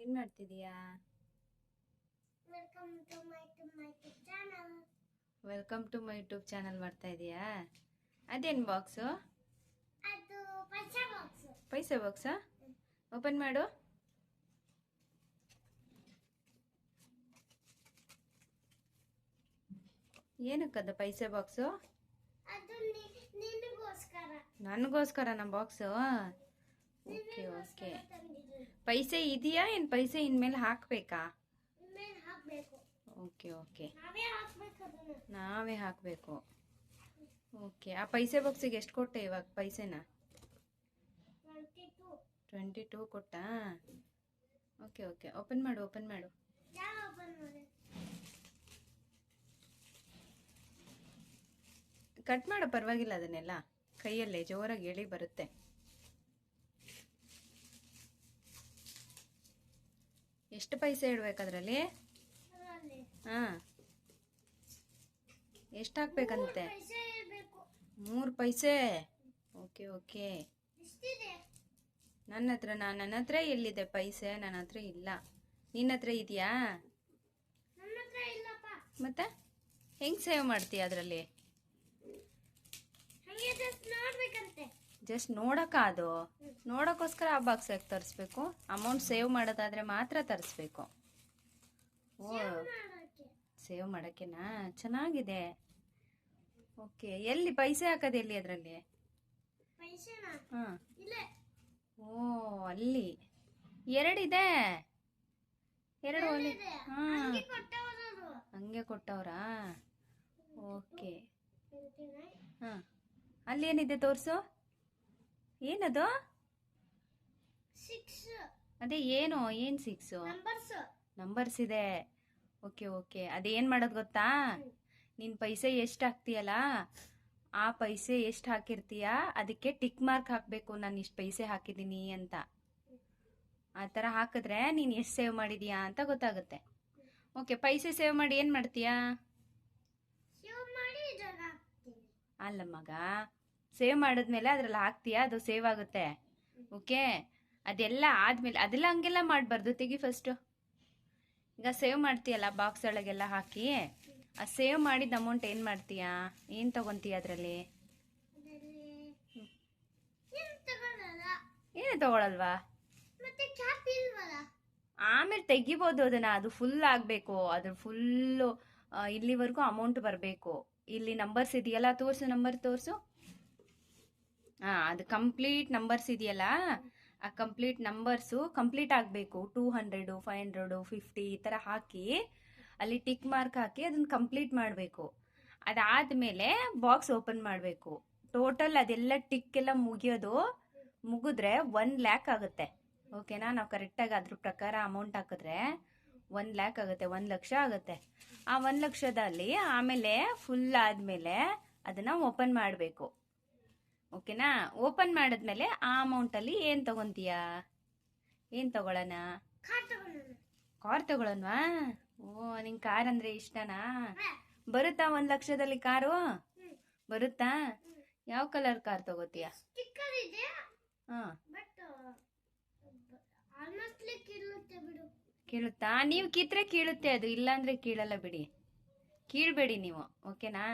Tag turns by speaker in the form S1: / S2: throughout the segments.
S1: ಏನ್ ಮಾಡ್ತಿದೀಯಾ?
S2: Welcome to my my channel
S1: welcome to my YouTube channel ಮಾಡ್ತಾ ಇದೀಯಾ? ಅದೇನು ಬಾಕ್ಸು
S2: ಅದು ಪೈಸಾ ಬಾಕ್ಸ್
S1: ಪೈಸೆ ಬಾಕ್ಸಾ ಓಪನ್ ಮಾಡು. ಏನಕ್ಕದ ಪೈಸೆ ಬಾಕ್ಸು
S2: ಅದು ನಿನಗೋಸ್ಕರ.
S1: ನನಗೋಸ್ಕರ ನಮ್ಮ ಬಾಕ್ಸು ಓಕೆ ಓಕೆ. ಪೈಸೆ ಇದೆಯಾ? ಏನು ಪೈಸೆ ಇನ್ಮೇಲೆ ಹಾಕಬೇಕಾ? Okay okay.
S2: ನಾವೇ ಹಾಕ್ಬೇಕು
S1: ಓಕೆ ಆ ಪೈಸೆ ಬಾಕ್ಸಿಗೆ ಎಷ್ಟು ಕೊಟ್ಟೆ ಇವಾಗ ಪೈಸೆನ?
S2: Twenty two
S1: ಕೊಟ್ಟಾ? Okay okay. Open ಮಾಡು ಓಪನ್ ಮಾಡು.
S2: ಯಾವ ಓಪನ್ ಮಾಡಿ?
S1: ಕಟ್ ಮಾಡೋ ಪರವಾಗಿಲ್ಲ ಅದನ್ನೆಲ್ಲ. ಕೈಯಲ್ಲೇ ಜೋರಾಗಿ ಎಳಿ ಬರುತ್ತೆ. ಎಷ್ಟು ಪೈಸೆ ಇಡ್ಬೇಕು ಅದರಲ್ಲಿ
S2: ಅದರಲ್ಲಿ
S1: ಹಾಂ. ಎಷ್ಟು ಹಾಕ್ಬೇಕಂತೆ ಮೂರು ಪೈಸೆ. Okay okay. ನನ್ನ ಹತ್ರ ನಾನು ನನ್ನ ಹತ್ರ ಎಲ್ಲಿದೆ ಪೈಸೆ? ನನ್ನ ಹತ್ರ ಇಲ್ಲ. ನಿನ್ನ ಹತ್ರ ಇದೆಯಾ? ಮತ್ತೆ? ಹೆಂಗೆ ಸೇವ್ ಮಾಡ್ತೀಯ ಅದರಲ್ಲಿ?
S2: ಜಸ್ಟ್
S1: ನೋಡಕ್ಕ ಅದು. ನೋಡೋಕ್ಕೋಸ್ಕರ ಆ ಬಾಕ್ಸ್ ಯಾಕೆ ತರಿಸ್ಬೇಕು? ಅಮೌಂಟ್ ಸೇವ್ ಮಾಡೋದಾದ್ರೆ ಮಾತ್ರ ತರಿಸ್ಬೇಕು. ಓ ಸೇವ್ ಮಾಡೋಕ್ಕೆನಾ ಚೆನ್ನಾಗಿದೆ. ಓಕೆ ಎಲ್ಲಿ ಪೈಸೆ ಹಾಕೋದು ಎಲ್ಲಿ ಅದರಲ್ಲಿ? ಹಾಂ. ಓ ಅಲ್ಲಿ. ಎರಡಿದೆ. ಎರಡು
S2: ಇದೆ
S1: ಹಾಂ.
S2: ಹಂಗೆ ಕೊಟ್ಟವರು
S1: ಓಕೆ ಹಾಂ. ಅಲ್ಲಿ ಏನಿದೆ ತೋರಿಸು? ಏನದು?
S2: ಸಿಕ್ಸ್
S1: ಅದೇ ಏನು? ಏನ್ ಸಿಕ್ಸ್
S2: ನಂಬರ್ಸ್
S1: ನಂಬರ್ಸ್ ಇದೆ. ಓಕೆ ಓಕೆ ಅದೇನ್ ಮಾಡೋದು ಗೊತ್ತಾ? ನಿನ್ನ ಪೈಸೆ ಎಷ್ಟು ಹಾಕ್ತೀಯಲ್ಲ? ಆ ಪೈಸೆ ಎಷ್ಟು ಹಾಕಿರ್ತೀಯ? ಅದಕ್ಕೆ ಟಿಕ್ ಮಾರ್ಕ್ ಹಾಕಬೇಕು. ನಾನು ಇಷ್ಟು ಪೈಸೆ ಹಾಕಿದ್ದೀನಿ ಅಂತ. ಆ ಥರ ಹಾಕಿದ್ರೆ ನೀನು ಎಷ್ಟು ಸೇವ್ ಮಾಡಿದೀಯಾ ಅಂತ ಗೊತ್ತಾಗುತ್ತೆ. ಓಕೆ ಪೈಸೆ ಸೇವ್ ಮಾಡಿ ಏನು ಮಾಡ್ತೀಯಾ? ಅಲ್ಲ ಮಗ ಸೇವ್ ಮಾಡಿದ್ಮೇಲೆ ಅದ್ರಲ್ಲಿ ಹಾಕ್ತೀಯಾ? ಅದು ಸೇವ್ ಆಗುತ್ತೆ. ಓಕೆ ಅದೆಲ್ಲ ಆದ್ಮೇಲೆ, ಅದೆಲ್ಲ ಹಂಗೆಲ್ಲ ಮಾಡಬಾರ್ದು. ತೆಗಿ ಫಸ್ಟು ಈಗ ಸೇವ್ ಮಾಡ್ತೀಯಲ್ಲ ಬಾಕ್ಸ್ ಒಳಗೆಲ್ಲ ಹಾಕಿ? ಆ ಸೇವ್ ಮಾಡಿದ ಅಮೌಂಟ್ ಏನು ಮಾಡ್ತೀಯಾ? ಏನು ತಗೊಂತೀಯ ಅದರಲ್ಲಿ?
S2: ಏನು
S1: ತಗೊಳಲ್ವಾ? ಆಮೇಲೆ ತೆಗಿಬೋದು ಅದನ್ನ. ಅದು ಫುಲ್ ಆಗಬೇಕು. ಅದ್ರ ಫುಲ್ಲು ಇಲ್ಲಿವರೆಗೂ ಅಮೌಂಟ್ ಬರಬೇಕು. ಇಲ್ಲಿ ನಂಬರ್ಸ್ ಇದೆಯಲ್ಲ, ತೋರಿಸು ನಂಬರ್ ತೋರಿಸು. ಹಾಂ ಅದು ಕಂಪ್ಲೀಟ್ ನಂಬರ್ಸ್ ಇದೆಯಲ್ಲ? ಆ ಕಂಪ್ಲೀಟ್ ನಂಬರ್ಸು ಕಂಪ್ಲೀಟ್ ಆಗಬೇಕು. Two hundred five hundred fifty ಈ ಥರ ಹಾಕಿ, ಅಲ್ಲಿ ಟಿಕ್ ಮಾರ್ಕ್ ಹಾಕಿ ಅದನ್ನ ಕಂಪ್ಲೀಟ್ ಮಾಡಬೇಕು. ಅದಾದಮೇಲೆ ಬಾಕ್ಸ್ ಓಪನ್ ಮಾಡಬೇಕು. ಟೋಟಲ್ ಅದೆಲ್ಲ ಟಿಕ್ ಎಲ್ಲ ಮುಗಿಯೋದು ಮುಗಿದ್ರೆ ಒನ್ ಲ್ಯಾಕ್ ಆಗುತ್ತೆ. ಓಕೆನಾ ನಾವು ಕರೆಕ್ಟಾಗಿ ಅದ್ರ ಪ್ರಕಾರ ಅಮೌಂಟ್ ಹಾಕಿದ್ರೆ ಒನ್ ಲ್ಯಾಕ್ ಆಗುತ್ತೆ ಒಂದು ಲಕ್ಷ ಆಗುತ್ತೆ. ಆ ಒಂದು ಲಕ್ಷದಲ್ಲಿ ಆಮೇಲೆ ಫುಲ್ ಆದಮೇಲೆ ಅದನ್ನು ಓಪನ್ ಮಾಡಬೇಕು. ಓಕೆನಾ? ಓಪನ್ ಮಾಡಿದ್ಮೇಲೆ ಆ ಅಮೌಂಟಲ್ಲಿ ಏನು ತಗೊಂತೀಯಾ? ಏನು ತಗೊಳ್ಳೋಣ?
S2: ಕಾರ್ ತಗೊಳ್ಳೋಣ.
S1: ಕಾರ್ ತಗೊಳ್ಳೋಣವಾ? ಓ ನಿಂಗೆ ಕಾರ್ ಅಂದರೆ ಇಷ್ಟನಾ? ಬರುತ್ತಾ ಒಂದು ಲಕ್ಷದಲ್ಲಿ ಕಾರು ಬರುತ್ತಾ? ಯಾವ ಕಲರ್ ಕಾರ್ ತಗೋತೀಯ? ಹಾಂ. ಕೀಳುತ್ತಾ ನೀವು ಕಿತ್ರೆ ಕೀಳುತ್ತೆ ಅದು ಇಲ್ಲಾಂದ್ರೆ ಕೀಳಲ್ಲ ಬಿಡಿ. ಕೀಳ್ಬೇಡಿ ನೀವು ಓಕೆನಾ?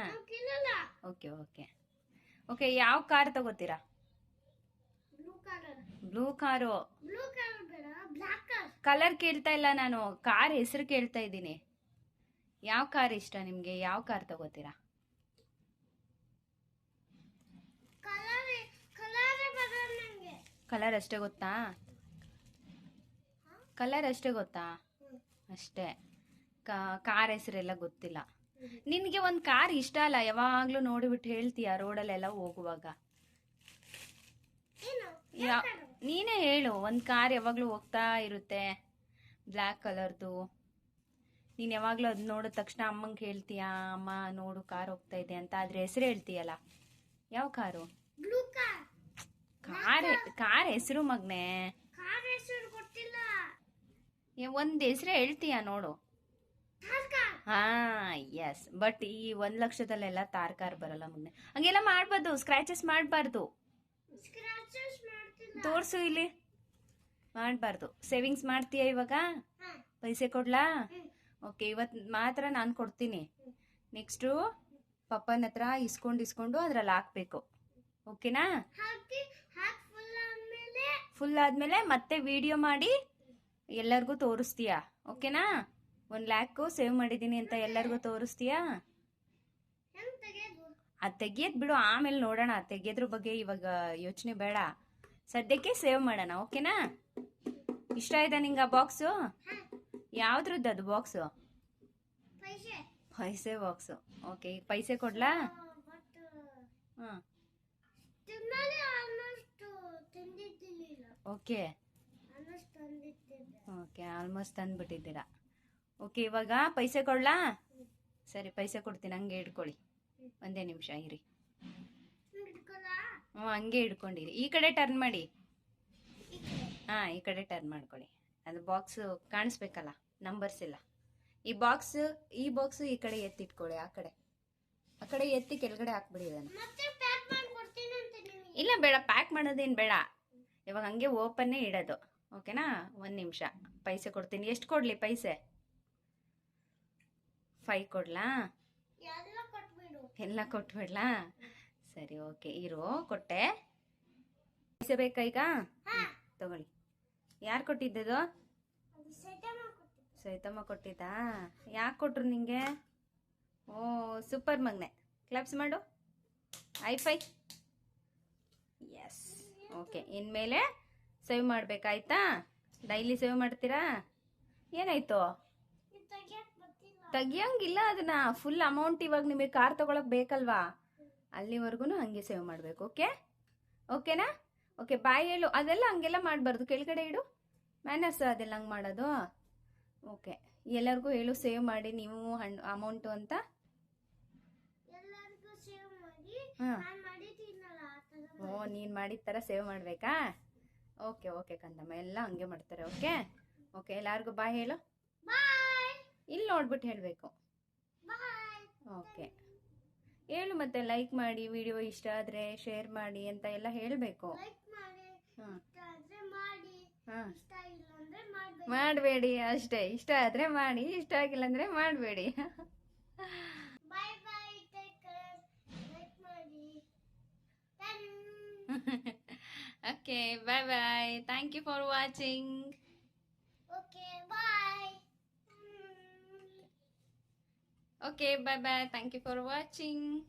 S1: Okay okay. ಓಕೆ ಯಾವ ಕಾರ್ ತಗೋತೀರಾ?
S2: ಬ್ಲೂ
S1: ಕಾರು
S2: ಕಲರ್
S1: ಕೇಳ್ತಾ ಇಲ್ಲ ನಾನು ಕಾರ್ ಹೆಸರು ಕೇಳ್ತಾ ಇದ್ದೀನಿ. ಯಾವ ಕಾರ್ ಇಷ್ಟ ನಿಮಗೆ? ಯಾವ ಕಾರ್ ತಗೋತೀರಾ?
S2: ಕಲರ್
S1: ಅಷ್ಟೇ ಗೊತ್ತಾ? ಕಲರ್ ಅಷ್ಟೇ ಗೊತ್ತಾ? ಅಷ್ಟೇ. ಕಾರ್ ಹೆಸರೆಲ್ಲ ಗೊತ್ತಿಲ್ಲ. ನಿನಗೆ ಒಂದು ಕಾರ್ ಇಷ್ಟ ಅಲ್ಲ ಯಾವಾಗಲೂ ನೋಡಿಬಿಟ್ಟು ಹೇಳ್ತೀಯ ರೋಡಲ್ಲೆಲ್ಲ ಹೋಗುವಾಗ? ನೀನೇ ಹೇಳು ಒಂದು ಕಾರ್ ಯಾವಾಗಲೂ ಹೋಗ್ತಾ ಇರುತ್ತೆ ಬ್ಲ್ಯಾಕ್ ಕಲರ್ದು. ನೀನು ಯಾವಾಗಲೂ ಅದು ನೋಡಿದ ತಕ್ಷಣ ಅಮ್ಮಂಗೆ ಹೇಳ್ತೀಯಾ ಅಮ್ಮ ನೋಡು ಕಾರ್ ಹೋಗ್ತಾ ಇದೆ ಅಂತ ಅದ್ರ ಹೆಸರು ಹೇಳ್ತೀಯಲ್ಲ? ಯಾವ ಕಾರು?
S2: ಕಾರ್.
S1: ಕಾರ್ ಹೆಸರು ಮಗ್ನೆ. ಒಂದು ಹೆಸರು ಹೇಳ್ತೀಯಾ ನೋಡು. ಹಾ ಎಸ್ ಬಟ್ ಈ ಒಂದ್ ಲಕ್ಷದಲ್ಲೆಲ್ಲ ತಾರ್ಕಾರ್ ಬರಲ್ಲ ಮುಂದೆ ಹಂಗೆಲ್ಲ ಮಾಡ್ಬಾರ್ದು ಸ್ಕ್ರಾಚಸ್ ಮಾಡಬಾರ್ದು. ತೋರ್ಸು ಇಲ್ಲಿ. ಮಾಡಬಾರ್ದು. ಸೇವಿಂಗ್ಸ್ ಮಾಡ್ತೀಯಾ ಇವಾಗ? ಪೈಸೆ ಕೊಡ್ಲಾ? ಓಕೆ ಇವತ್ತು ಮಾತ್ರ ನಾನು ಕೊಡ್ತೀನಿ. ನೆಕ್ಸ್ಟು ಪಪ್ಪನ ಹತ್ರ ಇಸ್ಕೊಂಡು ಇಸ್ಕೊಂಡು ಅದ್ರಲ್ಲಿ ಹಾಕ್ಬೇಕು. ಓಕೆನಾ
S2: ಫುಲ್ ಆದಮೇಲೆ
S1: ಮತ್ತೆ ವಿಡಿಯೋ ಮಾಡಿ ಎಲ್ಲರಿಗೂ ತೋರಿಸ್ತೀಯಾ? ಓಕೆನಾ ಒಂದು ಲ್ಯಾಕು ಸೇವ್ ಮಾಡಿದ್ದೀನಿ ಅಂತ ಎಲ್ಲರಿಗೂ ತೋರಿಸ್ತೀಯಾ? ಅದು ತೆಗಿಯೋದು ಬಿಡು ಆಮೇಲೆ ನೋಡೋಣ ತೆಗಿಯೋದ್ರ ಬಗ್ಗೆ ಇವಾಗ ಯೋಚನೆ ಬೇಡ. ಸದ್ಯಕ್ಕೆ ಸೇವ್ ಮಾಡೋಣ ಓಕೆನಾ? ಇಷ್ಟ ಆಯ್ತಾ ನಿಂಗೆ ಆ ಬಾಕ್ಸು? ಯಾವ್ದ್ರದ್ದು ಅದು ಬಾಕ್ಸು?
S2: ಪೈಸೆ.
S1: ಬಾಕ್ಸು. ಓಕೆ ಈಗ ಪೈಸೆ ಕೊಡ್ಲಾ? ಹಾಂ ಓಕೆ. ಓಕೆ ಆಲ್ಮೋಸ್ಟ್ ತಂದ್ಬಿಟ್ಟಿದ್ದೀರಾ. ಓಕೆ ಇವಾಗ ಪೈಸೆ ಕೊಡ್ಲಾ? ಸರಿ, ಪೈಸೆ ಕೊಡ್ತೀನಿ, ಹಂಗೆ ಇಟ್ಕೊಳ್ಳಿ. ಒಂದೇ ನಿಮಿಷ, ಇರಿ. ಹ್ಞೂ ಹಂಗೆ ಇಟ್ಕೊಂಡಿರಿ. ಈ ಕಡೆ ಟರ್ನ್ ಮಾಡಿ. ಹಾಂ, ಈ ಕಡೆ ಟರ್ನ್ ಮಾಡ್ಕೊಳ್ಳಿ. ಅದು ಬಾಕ್ಸ್ ಕಾಣಿಸ್ಬೇಕಲ್ಲ ನಂಬರ್ಸ್ ಇಲ್ಲ ಈ ಬಾಕ್ಸ್ ಈ ಬಾಕ್ಸ್ ಈ ಕಡೆ ಎತ್ತಿಟ್ಕೊಳ್ಳಿ, ಆ ಕಡೆ. ಆ ಕಡೆ ಎತ್ತಿ ಕೆಳಗಡೆ ಹಾಕ್ಬಿಡಿ ಅದನ್ನು ಇಲ್ಲ, ಬೇಡ ಪ್ಯಾಕ್ ಮಾಡೋದೇನು ಬೇಡ. ಇವಾಗ ಹಂಗೆ ಓಪನ್ನೇ ಇಡೋದು. ಓಕೆನಾ ಒಂದು ನಿಮಿಷ. ಪೈಸೆ ಕೊಡ್ತೀನಿ. ಎಷ್ಟು ಕೊಡಲಿ ಪೈಸೆ? ಫೈ ಕೊಡ್ಲಾ?
S2: ಎಲ್ಲ ಕೊಟ್ಬಿಡು.
S1: ಎಲ್ಲ ಕೊಟ್ಬಿಡ್ಲಾ? ಸರಿ ಓಕೆ ಇರು ಕೊಟ್ಟೆ. ಪೈಸೆ ಬೇಕಾ ಈಗ ತಗೊಳ್ಳಿ. ಯಾರು ಕೊಟ್ಟಿದ್ದದು? ಸೈತಮ್ಮ ಕೊಟ್ಟಿದ್ದಾ. ಯಾಕೆ ಕೊಟ್ರು ನಿಂಗೆ? ಓ ಸೂಪರ್ ಮಗ್ನೆ. ಕ್ಲಬ್ಸ್ ಮಾಡು. ಐ ಫೈ ಎಸ್ ಓಕೆ ಇನ್ಮೇಲೆ ಸೇವ್ ಮಾಡಬೇಕಾಯ್ತಾ? ಡೈಲಿ ಸೇವ್ ಮಾಡ್ತೀರಾ? ಏನಾಯ್ತು? ತೆಗಿಯಂಗಿಲ್ಲ ಅದನ್ನ. ಫುಲ್ ಅಮೌಂಟ್ ಇವಾಗ ನಿಮಗೆ ಕಾರ್ ತಗೊಳಕ್ ಬೇಕಲ್ವಾ? ಅಲ್ಲಿವರೆಗೂ ಹಂಗೆ ಸೇವ್ ಮಾಡಬೇಕು ಓಕೆ ಓಕೆನಾ ಓಕೆ ಬಾಯ್ ಹೇಳು. ಅದೆಲ್ಲ ಹಂಗೆಲ್ಲ ಮಾಡಬಾರ್ದು. ಕೆಳಗಡೆ ಇಡು. ಮ್ಯಾನರ್ಸ್ ಅದೆಲ್ಲ ಹಂಗೆ ಮಾಡೋದು. ಓಕೆ ಎಲ್ಲರಿಗೂ ಹೇಳು ಸೇವ್ ಮಾಡಿ ನೀವು ಹಣ್ಣು ಅಮೌಂಟು ಅಂತ. ಓ ನೀನು ಮಾಡಿದ ಥರ ಸೇವ್ ಮಾಡಬೇಕಾ? ಓಕೆ ಓಕೆ ಕಂದಮ್ಮ. ಎಲ್ಲ ಹಂಗೆ ಮಾಡ್ತಾರೆ ಓಕೆ ಓಕೆ ಎಲ್ಲರಿಗೂ ಬಾಯ್ ಹೇಳು. ಇಲ್ಲಿ ನೋಡ್ಬಿಟ್ಟು ಹೇಳಬೇಕು. ಓಕೆ ಹೇಳು ಮತ್ತೆ ಲೈಕ್ ಮಾಡಿ ವಿಡಿಯೋ ಇಷ್ಟ ಆದರೆ ಶೇರ್ ಮಾಡಿ ಅಂತ ಎಲ್ಲ ಹೇಳಬೇಕು. ಮಾಡಬೇಡಿ. ಅಷ್ಟೇ. ಇಷ್ಟ ಆದರೆ ಮಾಡಿ ಇಷ್ಟ ಆಗಿಲ್ಲ ಅಂದರೆ ಮಾಡಬೇಡಿ.
S2: ಬಾಯ್ ಬಾಯ್
S1: ಥ್ಯಾಂಕ್ ಯು ಮಾಡಿ. Done.
S2: okay bye
S1: bye thank you for watching.